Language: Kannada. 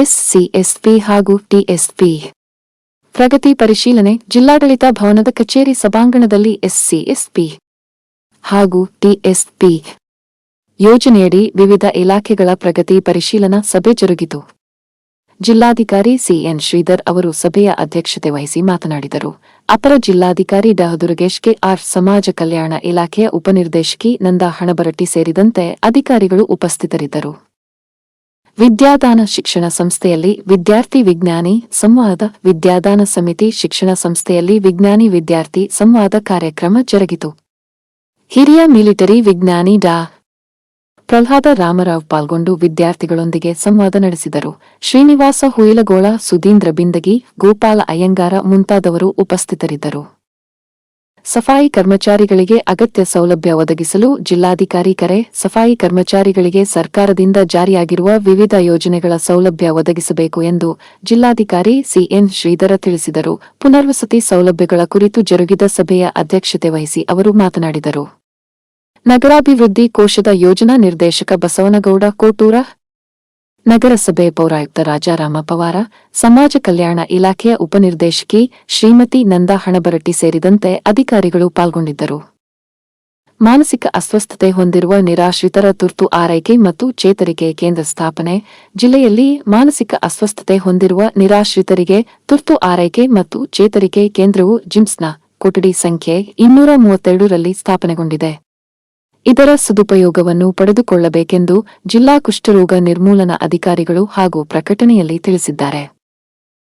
ಎಸ್ಸಿಎಸ್ಪಿ ಹಾಗೂ ಟಿಎಸ್ಪಿ ಪ್ರಗತಿ ಪರಿಶೀಲನೆ ಜಿಲ್ಲಾಡಳಿತ ಭವನದ ಕಚೇರಿ ಸಭಾಂಗಣದಲ್ಲಿ ಎಸ್ಸಿಎಸ್ಪಿ ಹಾಗೂ ಟಿಎಸ್ಪಿ ಯೋಜನೆಯಡಿ ವಿವಿಧ ಇಲಾಖೆಗಳ ಪ್ರಗತಿ ಪರಿಶೀಲನಾ ಸಭೆ ಜರುಗಿತು. ಜಿಲ್ಲಾಧಿಕಾರಿ ಸಿಎನ್ ಶ್ರೀಧರ್ ಅವರು ಸಭೆಯ ಅಧ್ಯಕ್ಷತೆ ವಹಿಸಿ ಮಾತನಾಡಿದರು. ಅಪರ ಜಿಲ್ಲಾಧಿಕಾರಿ ಡಾ ದುರ್ಗೇಶ್ ಕೆಆರ್ ಸಮಾಜ ಕಲ್ಯಾಣ ಇಲಾಖೆಯ ಉಪನಿರ್ದೇಶಕಿ ನಂದಾ ಹಣಬರಟ್ಟಿ ಸೇರಿದಂತೆ ಅಧಿಕಾರಿಗಳು ಉಪಸ್ಥಿತರಿದ್ದರು. ವಿದ್ಯಾದಾನ ಶಿಕ್ಷಣ ಸಂಸ್ಥೆಯಲ್ಲಿ ವಿದ್ಯಾರ್ಥಿ ವಿಜ್ಞಾನಿ ಸಂವಾದ ವಿದ್ಯಾದಾನ ಸಮಿತಿ ಶಿಕ್ಷಣ ಸಂಸ್ಥೆಯಲ್ಲಿ ವಿಜ್ಞಾನಿ ವಿದ್ಯಾರ್ಥಿ ಸಂವಾದ ಕಾರ್ಯಕ್ರಮ ಜರುಗಿತು. ಹಿರಿಯ ಮಿಲಿಟರಿ ವಿಜ್ಞಾನಿ ಡಾ. ಪ್ರಹ್ಲಾದ ರಾಮರಾವ್ ಪಾಲ್ಗೊಂಡು ವಿದ್ಯಾರ್ಥಿಗಳೊಂದಿಗೆ ಸಂವಾದ ನಡೆಸಿದರು. ಶ್ರೀನಿವಾಸ ಹುಯಿಲಗೋಳ ಸುಧೀಂದ್ರ ಬಿಂದಗಿ, ಗೋಪಾಲ ಅಯ್ಯಂಗಾರ ಮುಂತಾದವರು ಉಪಸ್ಥಿತರಿದ್ದರು. ಸಫಾಯಿ ಕರ್ಮಚಾರಿಗಳಿಗೆ ಅಗತ್ಯ ಸೌಲಭ್ಯ ಒದಗಿಸಲು ಜಿಲ್ಲಾಧಿಕಾರಿ ಕರೆ. ಸಫಾಯಿ ಕರ್ಮಚಾರಿಗಳಿಗೆ ಸರ್ಕಾರದಿಂದ ಜಾರಿಯಾಗಿರುವ ವಿವಿಧ ಯೋಜನೆಗಳ ಸೌಲಭ್ಯ ಒದಗಿಸಬೇಕು ಎಂದು ಜಿಲ್ಲಾಧಿಕಾರಿ ಸಿಎನ್ ಶ್ರೀಧರ ತಿಳಿಸಿದರು. ಪುನರ್ವಸತಿ ಸೌಲಭ್ಯಗಳ ಕುರಿತು ಜರುಗಿದ ಸಭೆಯ ಅಧ್ಯಕ್ಷತೆ ವಹಿಸಿ ಅವರು ಮಾತನಾಡಿದರು. ನಗರಾಭಿವೃದ್ಧಿ ಕೋಶದ ಯೋಜನಾ ನಿರ್ದೇಶಕ ಬಸವನಗೌಡ ಕೋಟೂರ ನಗರಸಭೆ ಪೌರಾಯುಕ್ತ ರಾಜಾರಾಮ ಪವಾರ, ಸಮಾಜ ಕಲ್ಯಾಣ ಇಲಾಖೆಯ ಉಪನಿರ್ದೇಶಕಿ ಶ್ರೀಮತಿ ನಂದಾ ಹಣಬರಟ್ಟಿ ಸೇರಿದಂತೆ ಅಧಿಕಾರಿಗಳು ಪಾಲ್ಗೊಂಡಿದ್ದರು. ಮಾನಸಿಕ ಅಸ್ವಸ್ಥತೆ ಹೊಂದಿರುವ ನಿರಾಶ್ರಿತರ ತುರ್ತು ಆರೈಕೆ ಮತ್ತು ಚೇತರಿಕೆ ಕೇಂದ್ರ ಸ್ಥಾಪನೆ, ಜಿಲ್ಲೆಯಲ್ಲಿ ಮಾನಸಿಕ ಅಸ್ವಸ್ಥತೆ ಹೊಂದಿರುವ ನಿರಾಶ್ರಿತರಿಗೆ ತುರ್ತು ಆರೈಕೆ ಮತ್ತು ಚೇತರಿಕೆ ಕೇಂದ್ರವು ಜಿಮ್ಸ್ನ ಕೊಠಡಿ ಸಂಖ್ಯೆ ಇನ್ನೂರ ಮೂವತ್ತೆರಡರಲ್ಲಿ ಸ್ಥಾಪನೆಗೊಂಡಿದೆ. ಇದರ ಸದುಪಯೋಗವನ್ನು ಪಡೆದುಕೊಳ್ಳಬೇಕೆಂದು ಜಿಲ್ಲಾ ಕುಷ್ಠರೋಗ ನಿರ್ಮೂಲನಾ ಅಧಿಕಾರಿಗಳು ಹಾಗೂ ಪ್ರಕಟಣೆಯಲ್ಲಿ ತಿಳಿಸಿದ್ದಾರೆ.